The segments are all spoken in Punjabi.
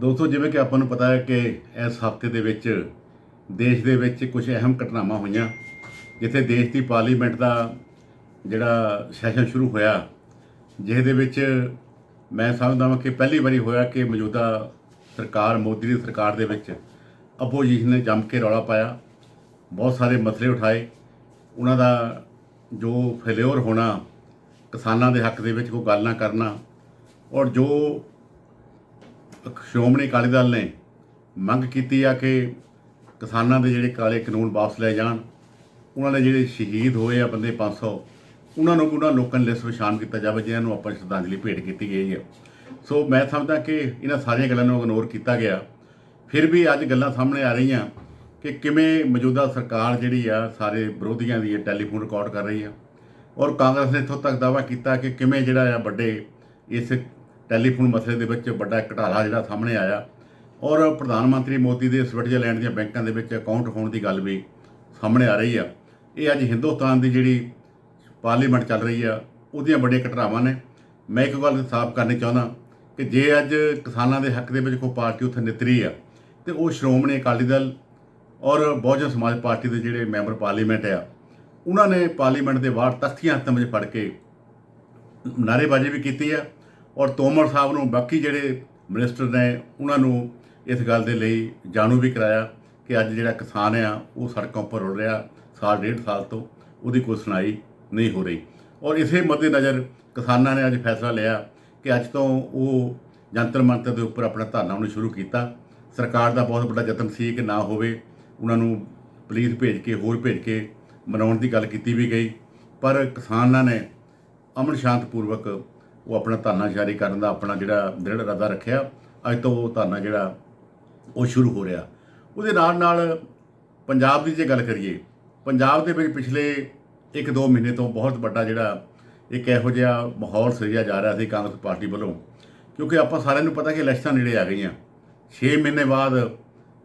ਦੋਸਤੋ, ਜਿਵੇਂ ਕਿ ਆਪਾਂ ਨੂੰ ਪਤਾ ਹੈ ਕਿ ਇਸ ਹਫ਼ਤੇ ਦੇ ਵਿੱਚ ਦੇਸ਼ ਦੇ ਵਿੱਚ ਕੁਝ ਅਹਿਮ ਘਟਨਾਵਾਂ ਹੋਈਆਂ, ਜਿੱਥੇ ਦੇਸ਼ ਦੀ ਪਾਰਲੀਮੈਂਟ ਦਾ ਜਿਹੜਾ ਸੈਸ਼ਨ ਸ਼ੁਰੂ ਹੋਇਆ ਜਿਸ ਦੇ ਵਿੱਚ ਮੈਂ ਸਮਝਦਾ ਹਾਂ ਕਿ ਪਹਿਲੀ ਵਾਰੀ ਹੋਇਆ ਕਿ ਮੌਜੂਦਾ ਸਰਕਾਰ, ਮੋਦੀ ਦੀ ਸਰਕਾਰ ਦੇ ਵਿੱਚ ਅਪੋਜੀਸ਼ਨ ਨੇ ਜੰਮ ਕੇ ਰੌਲਾ ਪਾਇਆ। ਬਹੁਤ ਸਾਰੇ ਮਸਲੇ ਉਠਾਏ। ਉਹਨਾਂ ਦਾ ਜੋ ਫੇਲਿਓਰ ਹੋਣਾ, ਕਿਸਾਨਾਂ ਦੇ ਹੱਕ ਦੇ ਵਿੱਚ ਕੋਈ ਗੱਲ ਨਾ ਕਰਨਾ, ਔਰ ਜੋ ਸ਼੍ਰੋਮਣੀ ਅਕਾਲੀ ਦਲ ਨੇ ਮੰਗ ਕੀਤੀ ਆ ਕਿ ਕਿਸਾਨਾਂ ਦੇ ਜਿਹੜੇ ਕਾਲੇ ਕਾਨੂੰਨ ਵਾਪਸ ਲੈ ਜਾਣ। ਉਹਨਾਂ ਦੇ ਜਿਹੜੇ ਸ਼ਹੀਦ ਹੋਏ ਆ ਬੰਦੇ 500 ਉਹਨਾਂ ਨੂੰ ਉਹਨਾਂ ਲੋਕਾਂ ਦੀ ਲਿਸਟ ਵਿੱਚ ਸ਼ਾਮਲ ਕੀਤਾ ਜਾਵੇ, ਜਿਨ੍ਹਾਂ ਨੂੰ ਆਪਾਂ ਸ਼ਰਧਾਂਜਲੀ ਭੇਟ ਕੀਤੀ ਗਈ ਹੈ ਸੋ ਮੈਂ ਸਮਝਦਾ ਕਿ ਇਹਨਾਂ ਸਾਰੀਆਂ ਗੱਲਾਂ ਨੂੰ ਇਗਨੋਰ ਕੀਤਾ ਗਿਆ। ਫਿਰ ਵੀ ਅੱਜ ਗੱਲਾਂ ਸਾਹਮਣੇ ਆ ਰਹੀਆਂ ਕਿ ਕਿਵੇਂ ਮੌਜੂਦਾ ਸਰਕਾਰ ਜਿਹੜੀ ਆ, ਸਾਰੇ ਵਿਰੋਧੀਆਂ ਦੀ ਟੈਲੀਫੋਨ ਰਿਕਾਰਡ ਕਰ ਰਹੀ ਆ। ਔਰ ਕਾਂਗਰਸ ਨੇ ਇੱਥੋਂ ਤੱਕ ਦਾਅਵਾ ਕੀਤਾ ਕਿ ਕਿਵੇਂ ਜਿਹੜਾ ਆ ਵੱਡੇ ਇਸ ਟੈਲੀਫੋਨ ਮਸਲੇ ਦੇ ਵਿੱਚ ਵੱਡਾ ਘਟਾਲਾ ਜਿਹੜਾ ਸਾਹਮਣੇ ਆਇਆ। ਔਰ ਪ੍ਰਧਾਨ ਮੰਤਰੀ ਮੋਦੀ ਦੇ ਸਵਿਟਜ਼ਰਲੈਂਡ ਦੀਆਂ ਬੈਂਕਾਂ ਦੇ ਵਿੱਚ ਅਕਾਊਂਟ ਹੋਣ ਦੀ ਗੱਲ ਵੀ ਸਾਹਮਣੇ ਆ ਰਹੀ ਆ। ਇਹ ਅੱਜ ਹਿੰਦੁਸਤਾਨ ਦੀ ਜਿਹੜੀ ਪਾਰਲੀਮੈਂਟ ਚੱਲ ਰਹੀ ਆ, ਉਹਦੀਆਂ ਵੱਡੀਆਂ ਘਟਨਾਵਾਂ ਨੇ। ਮੈਂ ਇੱਕ ਗੱਲ ਸਾਫ਼ ਕਰਨੀ ਚਾਹੁੰਦਾ ਕਿ ਜੇ ਅੱਜ ਕਿਸਾਨਾਂ ਦੇ ਹੱਕ ਦੇ ਵਿੱਚ ਕੋਈ ਪਾਰਟੀ ਉੱਥੇ ਨਿਤਰੀ ਆ, ਤੇ ਉਹ ਸ਼੍ਰੋਮਣੀ ਅਕਾਲੀ ਦਲ ਔਰ ਬਹੁਜਨ ਸਮਾਜ ਪਾਰਟੀ ਦੇ ਜਿਹੜੇ ਮੈਂਬਰ ਪਾਰਲੀਮੈਂਟ ਆ, ਉਹਨਾਂ ਨੇ ਪਾਰਲੀਮੈਂਟ ਦੇ ਬਾਹਰ ਤਖਤੀਆਂ ਹੱਥਾਂ ਵਿੱਚ ਫੜ ਕੇ ਨਾਅਰੇਬਾਜ਼ੀ ਵੀ ਕੀਤੀ ਆ। ਔਰ ਤੋਮਰ ਸਾਹਿਬ ਨੂੰ ਬਾਕੀ ਜਿਹੜੇ ਮਿਨਿਸਟਰ ਨੇ, ਉਹਨਾਂ ਨੂੰ ਇਸ ਗੱਲ ਦੇ ਲਈ ਜਾਣੂ ਵੀ ਕਰਾਇਆ ਕਿ ਅੱਜ ਜਿਹੜਾ ਕਿਸਾਨ ਆ, ਉਹ ਸੜਕਾਂ ਉੱਪਰ ਰੁਲ ਰਿਹਾ, ਸਾਲ ਡੇਢ ਸਾਲ ਤੋਂ ਉਹਦੀ ਕੋਈ ਸੁਣਾਈ ਨਹੀਂ ਹੋ ਰਹੀ। ਔਰ ਇਸੇ ਮੱਦੇ ਨਜ਼ਰ ਕਿਸਾਨਾਂ ਨੇ ਅੱਜ ਫੈਸਲਾ ਲਿਆ ਕਿ ਅੱਜ ਤੋਂ ਉਹ ਜੰਤਰ ਮੰਤਰ ਦੇ ਉੱਪਰ ਆਪਣਾ ਧਰਨਾ ਉਹਨੇ ਸ਼ੁਰੂ ਕੀਤਾ। ਸਰਕਾਰ ਦਾ ਬਹੁਤ ਵੱਡਾ ਯਤਨ ਸੀ ਕਿ ਨਾ ਹੋਵੇ, ਉਹਨਾਂ ਨੂੰ ਪੁਲਿਸ ਭੇਜ ਕੇ, ਹੋਰ ਭੇਜ ਕੇ ਮਨਾਉਣ ਦੀ ਗੱਲ ਕੀਤੀ ਵੀ ਗਈ। ਪਰ ਕਿਸਾਨਾਂ ਨੇ ਅਮਨ ਸ਼ਾਂਤਪੂਰਵਕ ਉਹ ਆਪਣਾ ਧਰਨਾ ਜਾਰੀ ਕਰਨ ਦਾ ਆਪਣਾ ਜਿਹੜਾ ਦ੍ਰਿੜ ਇਰਾਦਾ ਰੱਖਿਆ, ਅੱਜ ਤੋਂ ਉਹ ਧਰਨਾ ਜਿਹੜਾ ਉਹ ਸ਼ੁਰੂ ਹੋ ਰਿਹਾ। ਉਹਦੇ ਨਾਲ ਨਾਲ ਪੰਜਾਬ ਦੀ ਜੇ ਗੱਲ ਕਰੀਏ, ਪੰਜਾਬ ਦੇ ਵਿੱਚ ਪਿਛਲੇ 1-2 ਮਹੀਨੇ ਤੋਂ ਬਹੁਤ ਵੱਡਾ ਜਿਹੜਾ ਇੱਕ ਇਹੋ ਜਿਹਾ ਮਾਹੌਲ ਸਿਰਜਿਆ ਜਾ ਰਿਹਾ ਸੀ ਕਾਂਗਰਸ ਪਾਰਟੀ ਵੱਲੋਂ, ਕਿਉਂਕਿ ਆਪਾਂ ਸਾਰਿਆਂ ਨੂੰ ਪਤਾ ਕਿ ਇਲੈਕਸ਼ਨਾਂ ਨੇੜੇ ਆ ਗਈਆਂ। 6 ਮਹੀਨੇ ਬਾਅਦ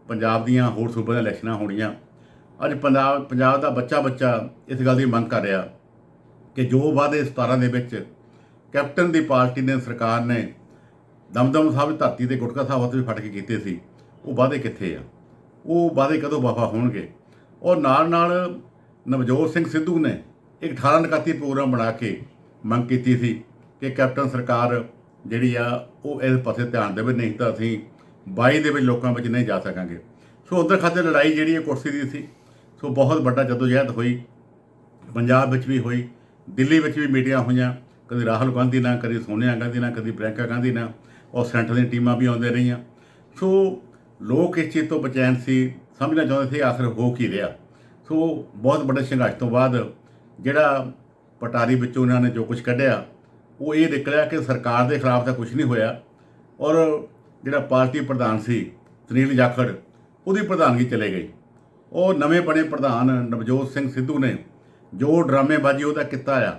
ਪੰਜਾਬ ਦੀਆਂ ਹੋਰ ਸੂਬਿਆਂ ਦੀਆਂ ਇਲੈਕਸ਼ਨਾਂ ਹੋਣੀਆਂ। ਅੱਜ ਪੰਜਾਬ ਪੰਜਾਬ ਦਾ ਬੱਚਾ ਬੱਚਾ ਇਸ ਗੱਲ ਦੀ ਮੰਗ ਕਰ ਰਿਹਾ ਕਿ ਜੋ ਵਾਅਦੇ 17 ਦੇ ਵਿੱਚ ਕੈਪਟਨ ਦੀ ਪਾਰਟੀ ਨੇ ਸਰਕਾਰ ਨੇ ਦਮਦਮ ਸਾਹਿਬ ਧਰਤੀ ਤੇ ਗੁਟਕਾ ਸਾਹਿਬ ਉੱਤੇ ਵੀ ਫਟ ਕੇ ਕੀਤੇ ਸੀ। ਉਹ ਵਾਅਦੇ ਕਿੱਥੇ ਆ? ਉਹ ਵਾਅਦੇ ਕਦੋਂ ਵਫਾ ਹੋਣਗੇ? ਔਰ ਨਾਲ ਨਾਲ ਨਵਜੋਤ ਸਿੰਘ ਸਿੱਧੂ ਨੇ ਇੱਕ 18 ਨਕਾਤੀ ਪ੍ਰੋਗਰਾਮ ਬਣਾ ਕੇ ਮੰਗ ਕੀਤੀ ਸੀ ਕਿ ਕੈਪਟਨ ਸਰਕਾਰ ਜਿਹੜੀ ਆ, ਉਹ ਇਸ ਪਾਸੇ ਧਿਆਨ ਦੇਵੇ, ਨਹੀਂ ਤਾਂ ਅਸੀਂ 22 ਦੇ ਵਿੱਚ ਲੋਕਾਂ ਵਿੱਚ ਨਹੀਂ ਜਾ ਸਕਾਂਗੇ। ਸੋ ਉਧਰ ਖਾਤੇ ਲੜਾਈ ਜਿਹੜੀ ਹੈ ਕੁਰਸੀ ਦੀ ਸੀ। ਸੋ ਬਹੁਤ ਵੱਡਾ ਜਦੋਜਹਿਦ ਹੋਈ। ਪੰਜਾਬ ਵਿੱਚ ਵੀ ਹੋਈ, ਦਿੱਲੀ ਵਿੱਚ ਵੀ ਮੀਟਿੰਗਾਂ ਹੋਈਆਂ। ਕਦੀ ਰਾਹੁਲ ਗਾਂਧੀ ਨਾਲ, ਕਦੀ ਸੋਨੀਆ ਗਾਂਧੀ ਨਾਲ, ਕਦੀ ਪ੍ਰਿਯੰਕਾ ਗਾਂਧੀ ਨਾਲ ਔਰ ਸੈਂਟਰ ਦੀਆਂ ਟੀਮਾਂ ਵੀ ਆਉਂਦੇ ਰਹੀਆਂ। ਸੋ ਲੋਕ ਇਸ ਚੀਜ਼ ਤੋਂ ਬਚੈਨ ਸੀ, ਸਮਝਣਾ ਚਾਹੁੰਦੇ ਸੀ, ਆਖਰ ਹੋ ਕੀ ਰਿਹਾ। ਸੋ ਬਹੁਤ ਵੱਡੇ ਸੰਘਰਸ਼ ਤੋਂ ਬਾਅਦ ਜਿਹੜਾ ਪਟਾਰੀ ਵਿੱਚੋਂ ਉਹਨਾਂ ਨੇ ਜੋ ਕੁਝ ਕੱਢਿਆ, ਉਹ ਇਹ ਨਿਕਲਿਆ ਕਿ ਸਰਕਾਰ ਦੇ ਖਿਲਾਫ ਤਾਂ ਕੁਝ ਨਹੀਂ ਹੋਇਆ। ਔਰ ਜਿਹੜਾ ਪਾਰਟੀ ਪ੍ਰਧਾਨ ਸੀ, ਸੁਨੀਲ ਜਾਖੜ, ਉਹਦੀ ਪ੍ਰਧਾਨਗੀ ਚਲੇ ਗਈ। ਉਹ ਨਵੇਂ ਬਣੇ ਪ੍ਰਧਾਨ ਨਵਜੋਤ ਸਿੰਘ ਸਿੱਧੂ ਨੇ ਜੋ ਡਰਾਮੇਬਾਜ਼ੀ ਉਹਦਾ ਕੀਤਾ ਆ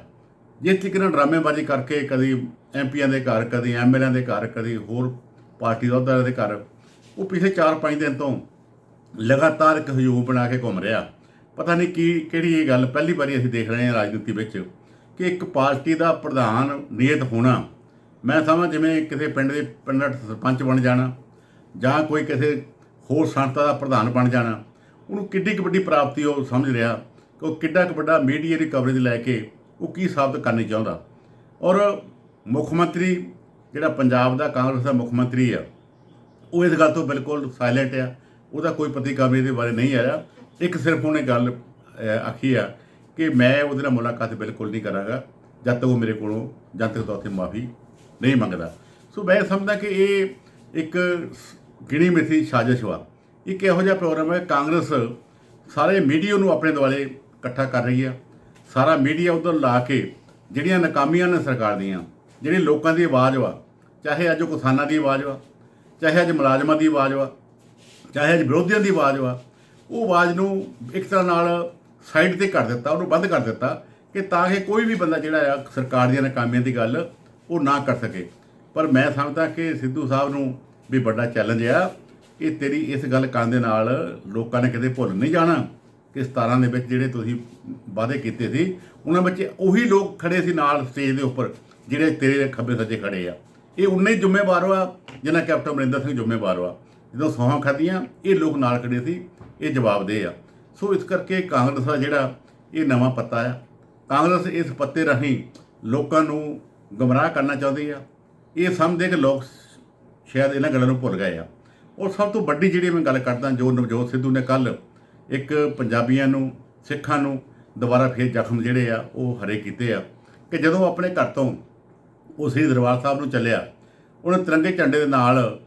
ਜਿਸ ਤਰੀਕੇ ਨਾਲ ਡਰਾਮੇਬਾਜ਼ੀ ਕਰਕੇ ਕਦੀ ਐਮਪੀਆਂ ਦੇ ਘਰ, ਕਦੀ ਐਮਐਲਏਆਂ ਦੇ ਘਰ, ਕਦੀ ਹੋਰ ਪਾਰਟੀ ਦੇ ਅਹੁਦੇਦਾਰਾਂ ਦੇ ਘਰ, ਉਹ ਪਿਛਲੇ 4-5 ਦਿਨ ਤੋਂ ਲਗਾਤਾਰ ਇੱਕ ਹਜੂਮ ਬਣਾ ਕੇ ਘੁੰਮ ਰਿਹਾ। ਪਤਾ ਨਹੀਂ ਕੀ, ਕਿਹੜੀ ਇਹ ਗੱਲ, ਪਹਿਲੀ ਵਾਰੀ ਅਸੀਂ ਦੇਖ ਰਹੇ ਹਾਂ ਰਾਜਨੀਤੀ ਵਿੱਚ ਕਿ ਇੱਕ ਪਾਰਟੀ ਦਾ ਪ੍ਰਧਾਨ ਨਿਯਤ ਹੋਣਾ, ਮੈਂ ਸਮਝ ਜਿਵੇਂ ਕਿਸੇ ਪਿੰਡ ਦੇ ਪਿੰਡ ਸਰਪੰਚ ਬਣ ਜਾਣਾ, ਜਾਂ ਕੋਈ ਕਿਸੇ ਹੋਰ ਸੰਸਥਾ ਦਾ ਪ੍ਰਧਾਨ ਬਣ ਜਾਣਾ, ਉਹਨੂੰ ਕਿੱਡੀ ਕੁ ਵੱਡੀ ਪ੍ਰਾਪਤੀ ਉਹ ਸਮਝ ਰਿਹਾ ਕਿ ਉਹ ਕਿੱਡਾ ਕੁ ਵੱਡਾ ਮੀਡੀਆ ਦੀ ਕਵਰੇਜ ਲੈ ਕੇ ਉਹ ਕੀ ਸਾਬਤ ਕਰਨੀ ਚਾਹੁੰਦਾ? ਔਰ ਮੁੱਖ ਮੰਤਰੀ ਜਿਹੜਾ ਪੰਜਾਬ ਦਾ ਕਾਂਗਰਸ ਦਾ ਮੁੱਖ ਮੰਤਰੀ ਆ, ਉਹ ਇਸ ਗੱਲ ਤੋਂ ਬਿਲਕੁਲ ਸਾਇਲੈਂਟ ਆ। ਉਹਦਾ ਕੋਈ ਪ੍ਰਤੀਕਰਮ ਇਹਦੇ ਬਾਰੇ ਨਹੀਂ ਆਇਆ। ਇੱਕ ਸਿਰਫ ਉਹਨੇ ਗੱਲ ਆਖੀ ਆ ਕਿ ਮੈਂ ਉਹਦੇ ਨਾਲ ਮੁਲਾਕਾਤ ਬਿਲਕੁਲ ਨਹੀਂ ਕਰਾਂਗਾ, ਜਦ ਤੱਕ ਉਹ ਮੇਰੇ ਕੋਲੋਂ, ਜਦ ਤੱਕ ਤੌਰ ਉੱਥੇ ਮਾਫੀ ਨਹੀਂ ਮੰਗਦਾ। ਸੋ ਮੈਂ ਸਮਝਦਾ ਕਿ ਇਹ ਇੱਕ ਗਿਣੀ ਮਿਥੀ ਸਾਜ਼ਿਸ਼ ਵਾ। ਇੱਕ ਇਹੋ ਜਿਹਾ ਪ੍ਰੋਗਰਾਮ ਹੈ, ਕਾਂਗਰਸ ਸਾਰੇ ਮੀਡੀਆ ਨੂੰ ਆਪਣੇ ਦੁਆਲੇ ਇਕੱਠਾ ਕਰ ਰਹੀ ਆ। ਸਾਰਾ ਮੀਡੀਆ ਉਧਰ ਲਾ ਕੇ ਜਿਹੜੀਆਂ ਨਾਕਾਮੀਆਂ ਨੇ ਸਰਕਾਰ ਦੀਆਂ ਜਿਹੜੀ ਲੋਕਾਂ ਦੀ ਆਵਾਜ਼ ਵਾ, ਚਾਹੇ ਅੱਜ ਉਹ ਕਿਸਾਨਾਂ ਦੀ ਆਵਾਜ਼ ਵਾ, ਚਾਹੇ ਅੱਜ ਮੁਲਾਜ਼ਮਾਂ ਦੀ ਆਵਾਜ਼ ਵਾ, ਚਾਹੇ ਅੱਜ ਵਿਰੋਧੀਆਂ ਦੀ ਆਵਾਜ਼ ਵਾ, ਉਹ ਆਵਾਜ਼ ਨੂੰ ਇੱਕ ਤਰ੍ਹਾਂ ਨਾਲ ਸਾਈਡ ਤੇ ਕਰ ਦਿੱਤਾ, ਉਹਨੂੰ ਬੰਦ ਕਰ ਦਿੱਤਾ ਕਿ ਤਾਂ ਕਿ ਕੋਈ ਵੀ ਬੰਦਾ ਜਿਹੜਾ ਆ ਸਰਕਾਰ ਦੀਆਂ ਨਾਕਾਮੀਆਂ ਦੀ ਗੱਲ ਉਹ ਨਾ ਕਰ ਸਕੇ। ਪਰ ਮੈਂ ਸਮਝਦਾ ਕਿ ਸਿੱਧੂ ਸਾਹਿਬ ਨੂੰ ਵੀ ਵੱਡਾ ਚੈਲੰਜ ਆ ਕਿ ਤੇਰੀ ਇਸ ਗੱਲ ਕਰਨ ਦੇ ਨਾਲ ਲੋਕਾਂ ਨੇ ਕਿਤੇ ਭੁੱਲ ਨਹੀਂ ਜਾਣਾ। ਕਿ 17 ਦੇ ਵਿੱਚ ਜਿਹੜੇ ਤੁਸੀਂ ਵਾਅਦੇ ਕੀਤੇ ਸੀ, ਉਹਨਾਂ ਵਿੱਚ ਉਹੀ ਲੋਕ ਖੜੇ ਸੀ ਨਾਲ ਸਟੇਜ ਦੇ ਉੱਪਰ, ਜਿਹੜੇ ਤੇਰੇ ਖੱਬੇ ਸੱਜੇ ਖੜੇ ਆ। ਇਹ ਉਨੇ ਹੀ ਜ਼ਿੰਮੇਵਾਰ ਵਾ ਜਿਹਨਾਂ ਕੈਪਟਨ ਅਮਰਿੰਦਰ ਸਿੰਘ ਜ਼ਿੰਮੇਵਾਰ ਵਾ ਜਦੋਂ ਸੌਹਾਂ ਖਾਧੀਆਂ, ਇਹ ਲੋਕ ਨਾਲ ਖੜੇ ਸੀ, ਇਹ ਜਵਾਬਦੇਹ ਆ। ਸੋ ਇਸ ਕਰਕੇ ਕਾਂਗਰਸ ਦਾ ਜਿਹੜਾ ਇਹ ਨਵਾਂ ਪੱਤਾ ਆ, ਕਾਂਗਰਸ ਇਸ ਪੱਤੇ ਰਾਹੀਂ ਲੋਕਾਂ ਨੂੰ ਗਮਰਾਹ ਕਰਨਾ ਚਾਹੁੰਦੀ ਆ। ਇਹ ਸਮਝਦੇ ਕਿ ਲੋਕ ਸ਼ਾਇਦ ਇਹਨਾਂ ਗੱਲਾਂ ਨੂੰ ਭੁੱਲ ਗਏ ਆ। ਔਰ ਸਭ ਤੋਂ ਵੱਡੀ ਜਿਹੜੀ ਮੈਂ ਗੱਲ ਕਰਦਾ, ਜੋ ਨਵਜੋਤ ਸਿੱਧੂ ਨੇ ਕੱਲ ਇੱਕ ਪੰਜਾਬੀਆਂ ਨੂੰ, ਸਿੱਖਾਂ ਨੂੰ ਦੁਬਾਰਾ ਫੇਰ ਜ਼ਖਮ ਜਿਹੜੇ ਆ, ਉਹ ਹਰੇ ਕੀਤੇ ਆ। ਕਿ ਜਦੋਂ ਆਪਣੇ ਘਰ ਤੋਂ ਉਹ ਸ੍ਰੀ ਦਰਬਾਰ ਸਾਹਿਬ ਨੂੰ ਚੱਲਿਆ, ਉਹਨੇ ਤਿਰੰਗੇ ਝੰਡੇ ਦੇ ਨਾਲ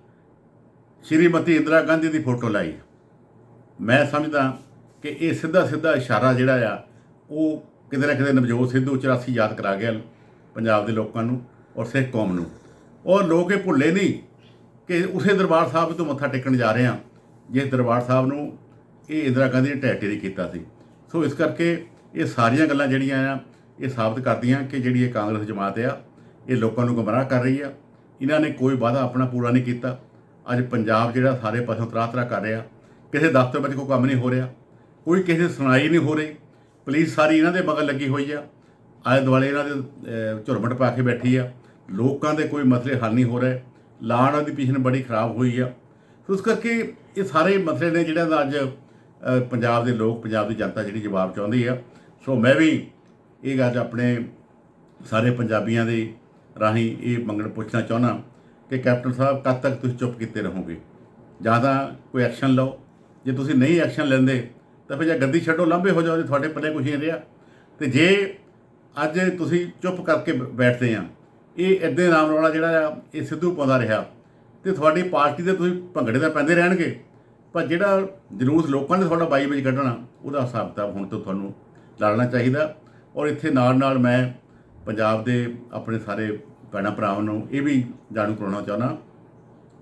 ਸ਼੍ਰੀਮਤੀ ਇੰਦਰਾ ਗਾਂਧੀ ਦੀ ਫੋਟੋ ਲਾਈ। ਮੈਂ ਸਮਝਦਾ ਕਿ ਇਹ ਸਿੱਧਾ ਸਿੱਧਾ ਇਸ਼ਾਰਾ ਜਿਹੜਾ ਆ, ਉਹ ਕਿਤੇ ਨਾ ਕਿਤੇ ਨਵਜੋਤ ਸਿੱਧੂ 84 ਯਾਦ ਕਰਾ ਗਿਆ ਪੰਜਾਬ ਦੇ ਲੋਕਾਂ ਨੂੰ ਔਰ ਸਿੱਖ ਕੌਮ ਨੂੰ। ਔਰ ਲੋਕ ਇਹ ਭੁੱਲੇ ਨਹੀਂ ਕਿ ਉਸੇ ਦਰਬਾਰ ਸਾਹਿਬ ਤੋਂ ਮੱਥਾ ਟੇਕਣ ਜਾ ਰਹੇ ਆ ਜਿਸ ਦਰਬਾਰ ਸਾਹਿਬ ਨੂੰ ਇਹ ਇੰਦਰਾ ਗਾਂਧੀ ਨੇ ਟੈਟੇਰੀ ਕੀਤਾ ਸੀ। ਸੋ ਇਸ ਕਰਕੇ ਇਹ ਸਾਰੀਆਂ ਗੱਲਾਂ ਜਿਹੜੀਆਂ ਆ, ਇਹ ਸਾਬਤ ਕਰਦੀਆਂ ਕਿ ਜਿਹੜੀ ਇਹ ਕਾਂਗਰਸ ਜਮਾਤ ਆ, ਇਹ ਲੋਕਾਂ ਨੂੰ ਗੁੰਮਰਾਹ ਕਰ ਰਹੀ ਆ। ਇਹਨਾਂ ਨੇ ਕੋਈ ਵਾਅਦਾ ਆਪਣਾ ਪੂਰਾ ਨਹੀਂ ਕੀਤਾ। ਅੱਜ ਪੰਜਾਬ ਜਿਹੜਾ ਸਾਰੇ ਪਾਸੋਂ ਤਰਾਹ ਤਰਾਹ ਕਰ ਰਿਹਾ। ਕਿਸੇ ਦਫ਼ਤਰ ਵਿੱਚ ਕੋਈ ਕੰਮ ਨਹੀਂ ਹੋ ਰਿਹਾ। ਕੋਈ ਕਿਸੇ ਦੀ ਸੁਣਾਈ ਨਹੀਂ ਹੋ ਰਹੀ। ਪੁਲਿਸ ਸਾਰੀ ਇਹਨਾਂ ਦੇ ਮਗਰ ਲੱਗੀ ਹੋਈ ਆ। ਆਲੇ ਦੁਆਲੇ ਇਹਨਾਂ ਦੇ ਝੁਰਮਟ ਪਾ ਕੇ ਬੈਠੀ ਆ। ਲੋਕਾਂ ਦੇ ਕੋਈ ਮਸਲੇ ਹੱਲ ਨਹੀਂ ਹੋ ਰਹੇ। ਲਾੜ ਦੀ ਪਿਛਨ ਬੜੀ ਖਰਾਬ ਹੋਈ ਆ। ਸੋ ਇਸ ਕਰਕੇ ਇਹ ਸਾਰੇ ਮਸਲੇ ਨੇ ਜਿਹੜਾ ਅੱਜ ਪੰਜਾਬ ਦੇ ਲੋਕ, ਪੰਜਾਬ ਦੀ ਜਨਤਾ ਜਿਹੜੀ ਜਵਾਬ ਚਾਹੁੰਦੀ ਆ। ਸੋ ਮੈਂ ਵੀ ਇਹ ਗੱਲ ਆਪਣੇ ਸਾਰੇ ਪੰਜਾਬੀਆਂ ਦੇ ਰਾਹੀਂ ਇਹ ਮੰਗਣ ਪੁੱਛਣਾ ਚਾਹੁੰਦਾ ਕਿ ਕੈਪਟਨ ਸਾਹਿਬ, ਕਦ ਤੱਕ ਤੁਸੀਂ ਚੁੱਪ ਕੀਤੇ ਰਹੋਗੇ? ਜਾਂ ਤਾਂ ਕੋਈ ਐਕਸ਼ਨ ਲਓ। ਜੇ ਤੁਸੀਂ ਨਹੀਂ ਐਕਸ਼ਨ ਲੈਂਦੇ, ਤਾਂ ਫਿਰ ਜਾਂ ਗੱਦੀ ਛੱਡੋ ਲੰਬੇ ਹੋ ਜਾਓ ਜੇ ਤੁਹਾਡੇ ਪੱਲੇ ਕੁਝ ਨਹੀਂ ਰਿਹਾ। ਤੇ ਜੇ ਅੱਜ ਤੁਸੀਂ ਚੁੱਪ ਕਰਕੇ ਬੈਠਦੇ ਆ, ਇਹ ਇੱਦਾਂ ਨਾਮ ਰੌਲਾ ਜਿਹੜਾ ਆ, ਇਹ ਸਿੱਧੂ ਪਾਉਂਦਾ ਰਿਹਾ। ਤੇ ਤੁਹਾਡੀ ਪਾਰਟੀ ਦੇ ਤੁਸੀਂ ਭੰਗੜੇ ਦਾ ਪੈਂਦੇ ਰਹਿਣਗੇ। ਪਰ ਜਿਹੜਾ ਜਲੂਸ ਲੋਕਾਂ ਨੇ ਤੁਹਾਡਾ ਬਾਈ ਵਿੱਚ ਕੱਢਣਾ, ਉਹਦਾ ਹਿਸਾਬ ਕਿਤਾਬ ਹੁਣ ਤੋਂ ਤੁਹਾਨੂੰ ਲੜਨਾ ਚਾਹੀਦਾ। ਔਰ ਇੱਥੇ ਨਾਲ ਨਾਲ ਮੈਂ ਪੰਜਾਬ ਦੇ ਆਪਣੇ ਸਾਰੇ ਭੈਣਾਂ ਭਰਾਵਾਂ ਨੂੰ ਇਹ ਵੀ ਜਾਣੂ ਕਰਾਉਣਾ ਚਾਹੁੰਦਾ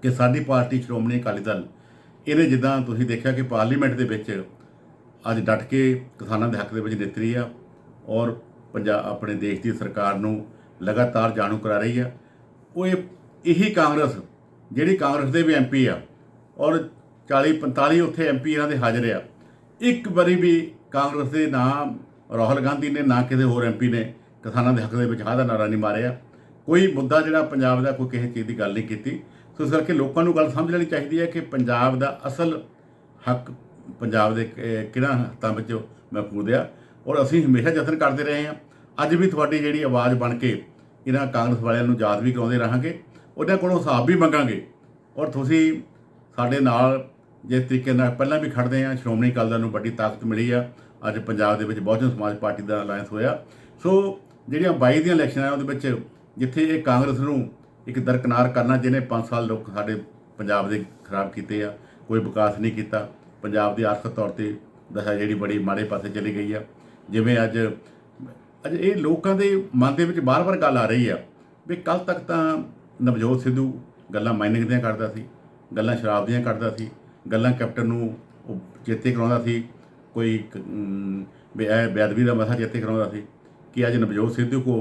ਕਿ ਸਾਡੀ ਪਾਰਟੀ ਸ਼੍ਰੋਮਣੀ ਅਕਾਲੀ ਦਲ, ਇਹਨੇ ਜਿੱਦਾਂ ਤੁਸੀਂ ਦੇਖਿਆ ਕਿ ਪਾਰਲੀਮੈਂਟ ਦੇ ਵਿੱਚ ਅੱਜ ਡਟ ਕੇ ਕਿਸਾਨਾਂ ਦੇ ਹੱਕ ਦੇ ਵਿੱਚ ਨਿੱਤਰੀ ਆ ਔਰ ਪੰਜਾਬ ਆਪਣੇ ਦੇਸ਼ ਦੀ ਸਰਕਾਰ ਨੂੰ ਲਗਾਤਾਰ ਜਾਣੂ ਕਰਾ ਰਹੀ ਆ। ਉਹ ਇਹ, ਇਹੀ ਕਾਂਗਰਸ, ਜਿਹੜੀ ਕਾਂਗਰਸ ਦੇ ਵੀ ਐਮਪੀ ਆ ਔਰ 40 45 ਉੱਥੇ ਐਮਪੀ ਇਹਨਾਂ ਦੇ ਹਾਜ਼ਰ ਆ। ਇੱਕ ਵਾਰੀ ਵੀ ਕਾਂਗਰਸ ਦੇ ਨਾ ਰਾਹੁਲ ਗਾਂਧੀ ਨੇ, ਨਾ ਕਿਸੇ ਹੋਰ ਐਮਪੀ ਨੇ ਕਿਸਾਨਾਂ ਦੇ ਹੱਕ ਦੇ ਵਿੱਚ ਆਹ ਦਾ ਨਾਰਾ ਨਹੀਂ ਮਾਰਿਆ। ਕੋਈ ਮੁੱਦਾ ਜਿਹੜਾ ਪੰਜਾਬ ਦਾ ਕੋਈ ਕਿਸੇ ਚੀਜ਼ ਦੀ ਗੱਲ ਨਹੀਂ ਕੀਤੀ। ਸੋ ਇਸ ਕਰਕੇ ਲੋਕਾਂ ਨੂੰ ਗੱਲ ਸਮਝ ਲੈਣੀ ਚਾਹੀਦੀ ਹੈ ਕਿ ਪੰਜਾਬ ਦਾ ਅਸਲ ਹੱਕ ਪੰਜਾਬ ਦੇ ਕਿ- ਕਿਹੜਾ ਹੱਥਾਂ ਵਿੱਚ ਮਹਿਫੂਜ਼ ਆ ਔਰ ਅਸੀਂ ਹਮੇਸ਼ਾ ਯਤਨ ਕਰਦੇ ਰਹੇ ਹਾਂ। ਅੱਜ ਵੀ ਤੁਹਾਡੀ ਜਿਹੜੀ ਆਵਾਜ਼ ਬਣ ਕੇ ਇਹਨਾਂ ਕਾਂਗਰਸ ਵਾਲਿਆਂ ਨੂੰ ਯਾਦ ਵੀ ਕਰਾਉਂਦੇ ਰਹਾਂਗੇ। ਉਹਨਾਂ ਕੋਲੋਂ ਹਿਸਾਬ ਵੀ ਮੰਗਾਂਗੇ ਔਰ ਤੁਸੀਂ ਸਾਡੇ ਨਾਲ ਜਿਸ ਤਰੀਕੇ ਨਾਲ ਪਹਿਲਾਂ ਵੀ ਖੜਦੇ ਆ ਸ਼੍ਰੋਮਣੀ ਅਕਾਲੀ ਦਲ ਨੂੰ ਵੱਡੀ ਤਾਕਤ ਮਿਲੀ ਆ। ਅੱਜ ਪੰਜਾਬ ਦੇ ਵਿੱਚ ਬਹੁਜਨ ਸਮਾਜ ਪਾਰਟੀ ਦਾ ਅਲਾਈਅੰਸ ਹੋਇਆ। ਸੋ ਜਿਹੜੀਆਂ 22 ਦੀਆਂ ਇਲੈਕਸ਼ਨਾਂ ਆ ਉਹਦੇ ਵਿੱਚ ਜਿੱਥੇ ਇਹ ਕਾਂਗਰਸ ਨੂੰ ਇੱਕ ਦਰਕਨਾਰ ਕਰਨਾ, ਜਿਹਨੇ 5 ਸਾਲ ਲੋਕ ਸਾਡੇ ਪੰਜਾਬ ਦੇ ਖਰਾਬ ਕੀਤੇ ਆ, ਕੋਈ ਵਿਕਾਸ ਨਹੀਂ ਕੀਤਾ। ਪੰਜਾਬ ਦੀ ਆਰਥਿਕ ਤੌਰ ਤੇ ਦਸ਼ਾ ਜਿਹੜੀ ਬੜੀ ਮਾੜੇ ਪਾਸੇ ਚਲੀ ਗਈ ਆ। ਜਿਵੇਂ ਅੱਜ ਅੱਜ ਇਹ ਲੋਕਾਂ ਦੇ ਮਨ ਦੇ ਵਿੱਚ ਬਾਰ-ਬਾਰ ਗੱਲ ਆ ਰਹੀ ਆ ਵੀ ਕੱਲ ਤੱਕ ਤਾਂ ਨਵਜੋਤ ਸਿੱਧੂ ਗੱਲਾਂ ਮਾਈਨਿੰਗ ਦੀਆਂ ਕਰਦਾ ਸੀ, ਗੱਲਾਂ ਸ਼ਰਾਬ ਦੀਆਂ ਕਰਦਾ ਸੀ। ਗੱਲਾਂ ਕੈਪਟਨ ਨੂੰ ਉਹ ਚੇਤੇ ਕਰਾਉਂਦਾ ਸੀ, ਕੋਈ ਬੇਅਦਬੀ ਦਾ ਮਸਾ ਚੇਤੇ ਕਰਾਉਂਦਾ ਸੀ ਕਿ ਅੱਜ ਨਵਜੋਤ ਸਿੱਧੂ ਕੋ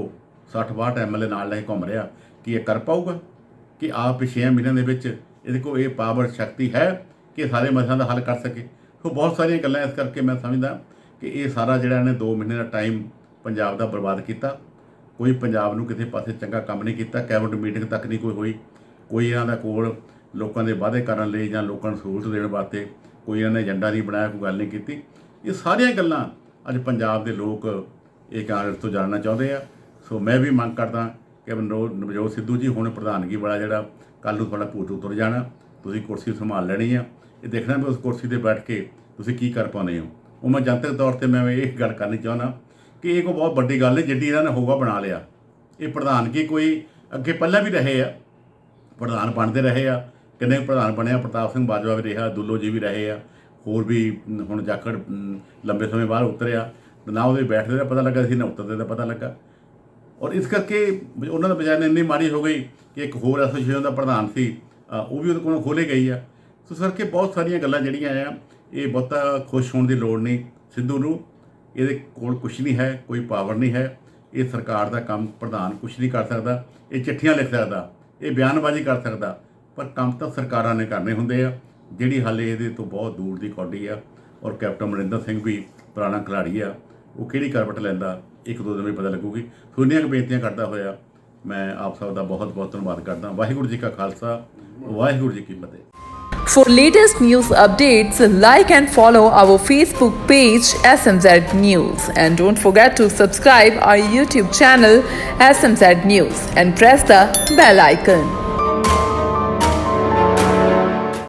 60 62 ਐਮਐਲਏ ਨਾਲ ਲੈ ਘੁੰਮ ਰਿਹਾ, ਕਿ ਇਹ ਕਰ ਪਾਊਗਾ? ਕਿ ਆਪ ਛੇ ਮਹੀਨਿਆਂ ਦੇ ਵਿੱਚ ਇਹਦੇ ਕੋਲ ਇਹ ਪਾਵਰ, ਸ਼ਕਤੀ ਹੈ ਕਿ ਸਾਰੇ ਮਸਲਿਆਂ ਦਾ ਹੱਲ ਕਰ ਸਕੇ? ਸੋ ਬਹੁਤ ਸਾਰੀਆਂ ਗੱਲਾਂ ਇਸ ਕਰਕੇ ਮੈਂ ਸਮਝਦਾ ਕਿ ਇਹ ਸਾਰਾ ਜਿਹੜਾ ਇਹਨੇ 2 ਮਹੀਨੇ ਦਾ ਟਾਈਮ ਪੰਜਾਬ ਦਾ ਬਰਬਾਦ ਕੀਤਾ, ਕੋਈ ਪੰਜਾਬ ਨੂੰ ਕਿਸੇ ਪਾਸੇ ਚੰਗਾ ਕੰਮ ਨਹੀਂ ਕੀਤਾ, ਕੈਬਨਿਟ ਮੀਟਿੰਗ ਤੱਕ ਨਹੀਂ ਕੋਈ ਹੋਈ, ਕੋਈ ਇਹਨਾਂ ਦਾ ਕੋਲ ਲੋਕਾਂ ਦੇ ਵਾਅਦੇ ਕਰਨ ਲਈ ਜਾਂ ਲੋਕਾਂ ਨੂੰ ਸਹੂਲਤ ਦੇਣ ਵਾਸਤੇ ਕੋਈ ਇਹਨਾਂ ਨੇ ਏਜੰਡਾ ਨਹੀਂ ਬਣਾਇਆ, ਕੋਈ ਗੱਲ ਨਹੀਂ ਕੀਤੀ। ਇਹ ਸਾਰੀਆਂ ਗੱਲਾਂ ਅੱਜ ਪੰਜਾਬ ਦੇ ਲੋਕ ਇਹ ਕਾਂਗਰਸ ਤੋਂ ਜਾਣਨਾ ਚਾਹੁੰਦੇ ਆ। ਸੋ ਮੈਂ ਵੀ ਮੰਗ ਕਰਦਾ ਕਿ ਨਵਜੋਤ ਸਿੱਧੂ ਜੀ ਹੁਣ ਪ੍ਰਧਾਨਗੀ ਵਾਲਾ ਜਿਹੜਾ ਕੱਲ ਨੂੰ ਤੁਹਾਡਾ ਭੂਤ ਉਤਰ ਜਾਣਾ, ਤੁਸੀਂ ਕੁਰਸੀ ਸੰਭਾਲ ਲੈਣੀ ਆ। ਇਹ ਦੇਖਣਾ ਵੀ ਉਸ ਕੁਰਸੀ ਤੇ ਬੈਠ ਕੇ ਤੁਸੀਂ ਕੀ ਕਰ ਪਾਉਂਦੇ ਹੋ। ਉਹ ਮੈਂ ਜਨਤਕ ਤੌਰ ਤੇ ਮੈਂ ਇਹ ਗੱਲ ਕਰਨੀ ਚਾਹੁੰਦਾ ਕਿ ਇਹ ਕੋਈ ਬਹੁਤ ਵੱਡੀ ਗੱਲ ਹੈ ਜਿੱਡੀ ਇਹਨਾਂ ਨੇ ਹੋਗਾ ਬਣਾ ਲਿਆ। ਇਹ ਪ੍ਰਧਾਨਗੀ ਕੋਈ ਅੱਗੇ ਪਹਿਲਾਂ ਵੀ ਰਹੇ ਆ, ਪ੍ਰਧਾਨ ਬਣਦੇ ਰਹੇ ਆ। ਕਿੰਨੇ ਪ੍ਰਧਾਨ ਬਣਿਆ ਪ੍ਰਤਾਪ ਸਿੰਘ ਬਾਜਵਾ ਵੀ ਰਿਹਾ, ਦੁੱਲੋ ਜੀ ਵੀ ਰਹੇ ਆ, ਹੋਰ ਵੀ ਹੁਣ ਜਾਖੜ ਲੰਬੇ ਸਮੇਂ ਬਾਅਦ ਉਤਰਿਆ। ਨਾ ਉਹਦੇ ਬੈਠਦੇ ਦਾ ਪਤਾ ਲੱਗਾ ਸੀ, ਨਾ ਉਤਰਦੇ ਦਾ ਪਤਾ ਲੱਗਾ। ਔਰ ਇਸ ਕਰਕੇ ਉਹਨਾਂ ਦਾ ਬਜਾਏ ਇੰਨੀ ਮਾੜੀ ਹੋ ਗਈ ਕਿ ਇੱਕ ਹੋਰ ਐਸੋਸੀਏਸ਼ਨ ਦਾ ਪ੍ਰਧਾਨ ਸੀ ਉਹ ਵੀ ਉਹਦੇ ਕੋਲੋਂ ਖੋਲੇ ਗਈ ਆ। ਸੋ ਸਰ ਕੇ ਬਹੁਤ ਸਾਰੀਆਂ ਗੱਲਾਂ ਜਿਹੜੀਆਂ ਆ, ਇਹ ਬਹੁਤਾ ਖੁਸ਼ ਹੋਣ ਦੀ ਲੋੜ ਨਹੀਂ ਸਿੱਧੂ ਨੂੰ। ਇਹਦੇ ਕੋਲ ਕੁਝ ਨਹੀਂ ਹੈ, ਕੋਈ ਪਾਵਰ ਨਹੀਂ ਹੈ। ਇਹ ਸਰਕਾਰ ਦਾ ਕੰਮ ਪ੍ਰਧਾਨ ਕੁਝ ਨਹੀਂ ਕਰ ਸਕਦਾ, ਇਹ ਚਿੱਠੀਆਂ ਲਿਖ ਸਕਦਾ, ਇਹ ਬਿਆਨਬਾਜ਼ੀ ਕਰ ਸਕਦਾ। ਪਰ ਕੰਮ ਤਾਂ ਸਰਕਾਰਾਂ ਨੇ ਕਰਨੇ ਹੁੰਦੇ ਆ ਜਿਹੜੀ ਹਾਲੇ ਇਹਦੇ ਤੋਂ ਬਹੁਤ ਦੂਰ ਦੀ ਕੌਡੀ ਆ ਔਰ ਕੈਪਟਨ ਅਮਰਿੰਦਰ ਸਿੰਘ ਵੀ ਪੁਰਾਣਾ ਖਿਡਾਰੀ ਆ ਉਹ ਕਿਹੜੀ ਕਰਵਟ ਲੈਂਦਾ ਇੱਕ ਦੋ ਦਿਨ ਵਿੱਚ ਪਤਾ ਲੱਗੂਗੀ। ਸੁਣੀਆਂ ਕੁ ਬੇਨਤੀਆਂ ਕਰਦਾ ਹੋਇਆ ਮੈਂ ਆਪ ਸਭ ਦਾ ਬਹੁਤ ਬਹੁਤ ਧੰਨਵਾਦ ਕਰਦਾ। ਵਾਹਿਗੁਰੂ ਜੀ ਕਾ ਖਾਲਸਾ ਵਾਹਿਗੁਰੂ ਜੀ ਕੀ ਫਤਿਹ। For latest news updates, like and follow our Facebook page SMZ News. And don't forget to subscribe our YouTube channel SMZ News. And press the bell icon.